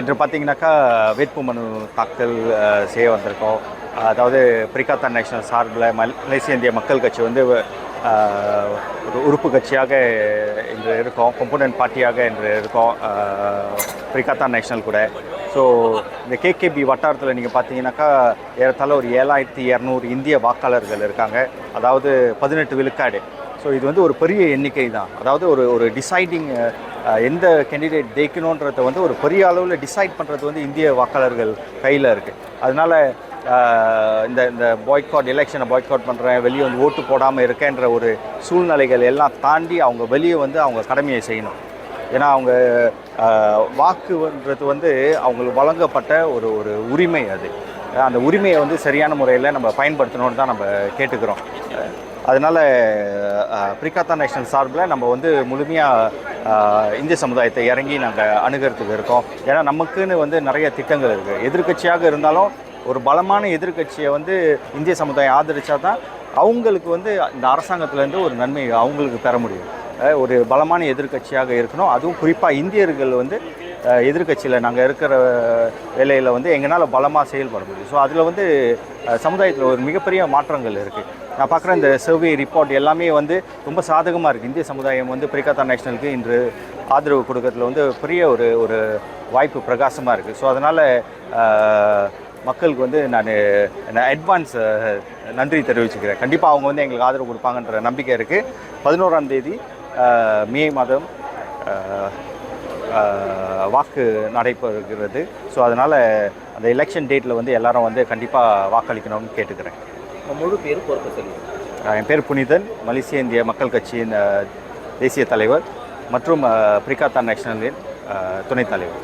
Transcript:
இன்று பார்த்தீங்கன்னாக்கா வேட்புமனு தாக்கல் செய்ய வந்திருக்கோம். அதாவது பிரிகாத்தா நேஷனல் சார்பில் மலேசிய இந்திய மக்கள் கட்சி வந்து ஒரு உறுப்பு கட்சியாக இன்று இருக்கோம். கொம்பனன்ட் பார்ட்டியாக இன்று இருக்கோம். பிரிகாத்தா நேஷனல் கூட. ஸோ இந்த கேகேபி வட்டாரத்தில் நீங்கள் பார்த்தீங்கன்னாக்கா ஏறத்தாழ ஒரு ஏழாயிரத்தி இரநூறு இந்திய வாக்காளர்கள் இருக்காங்க. அதாவது பதினெட்டு விழுக்காடு. ஸோ இது வந்து ஒரு பெரிய எண்ணிக்கை தான். அதாவது ஒரு ஒரு டிசைடிங் எந்த கேண்டிடேட் ஜெயிக்கணுன்றத வந்து ஒரு பெரிய அளவில் டிசைட் பண்ணுறது வந்து இந்திய வாக்காளர்கள் கையில் இருக்குது அதனால இந்த இந்த பாய்காட் எலெக்ஷனை பாய்காட் பண்ணுறேன் வெளியே வந்து ஓட்டு போடாமல் இருக்கேன்ற ஒரு சூழ்நிலைகள் எல்லாம் தாண்டி அவங்க வெளியே வந்து அவங்க கடமையை செய்யணும். ஏன்னா அவங்க வாக்குன்றது வந்து அவங்களுக்கு வழங்கப்பட்ட ஒரு ஒரு உரிமை அது. அந்த உரிமையை வந்து சரியான முறையில் நம்ம பயன்படுத்தணும்னு தான் நம்ம கேட்டுக்கிறோம். அதனால் பிரிகாத்தா நேஷனல் சார்பில் நம்ம வந்து முழுமையாக இந்திய சமுதாயத்தை இறங்கி நாங்கள் அணுகிறதுக்கு இருக்கோம். ஏன்னா நமக்குன்னு வந்து நிறைய திட்டங்கள் இருக்குது எதிர்க்கட்சியாக இருந்தாலும் ஒரு பலமான எதிர்க்கட்சியை வந்து இந்திய சமுதாயம் ஆதரிச்சா தான் அவங்களுக்கு வந்து இந்த அரசாங்கத்துலேருந்து ஒரு நன்மை அவங்களுக்கு பெற முடியும். ஒரு பலமான எதிர்க்கட்சியாக இருக்கணும். அதுவும் குறிப்பாக இந்தியர்கள் வந்து எதிர்கட்சியில் நாங்கள் இருக்கிற வேலையில் வந்து எங்களால் பலமாக செயல்பட முடியும். ஸோ அதில் வந்து சமுதாயத்தில் ஒரு மிகப்பெரிய மாற்றங்கள் இருக்குது நான் பார்க்குற இந்த சர்வே ரிப்போர்ட் எல்லாமே வந்து ரொம்ப சாதகமாக இருக்குது இந்திய சமுதாயம் வந்து பிரிகாத்தா நேஷனலுக்கு இன்று ஆதரவு கொடுக்கறதுல வந்து பெரிய ஒரு ஒரு வாய்ப்பு பிரகாசமாக இருக்குது ஸோ அதனால் மக்களுக்கு வந்து நான் நான் அட்வான்ஸ் நன்றி தெரிவிச்சுக்கிறேன். கண்டிப்பாக அவங்க வந்து எங்களுக்கு ஆதரவு கொடுப்பாங்கன்ற நம்பிக்கை இருக்குது பதினோராம் தேதி மே மாதம் வாக்கு நடைபெறுகிறது ஸோ அதனால் அந்த எலெக்ஷன் டேட்டில் வந்து எல்லாரும் வந்து கண்டிப்பாக வாக்களிக்கணும்னு கேட்டுக்கிறேன். முழு பேர் பொறுப்பு சொல்லுங்க. அஹ், என் பேர் புனிதன். மலேசிய இந்திய மக்கள் கட்சியின் தேசிய தலைவர் மற்றும் பிரிகாத்தா நேஷனலின் துணைத் தலைவர்.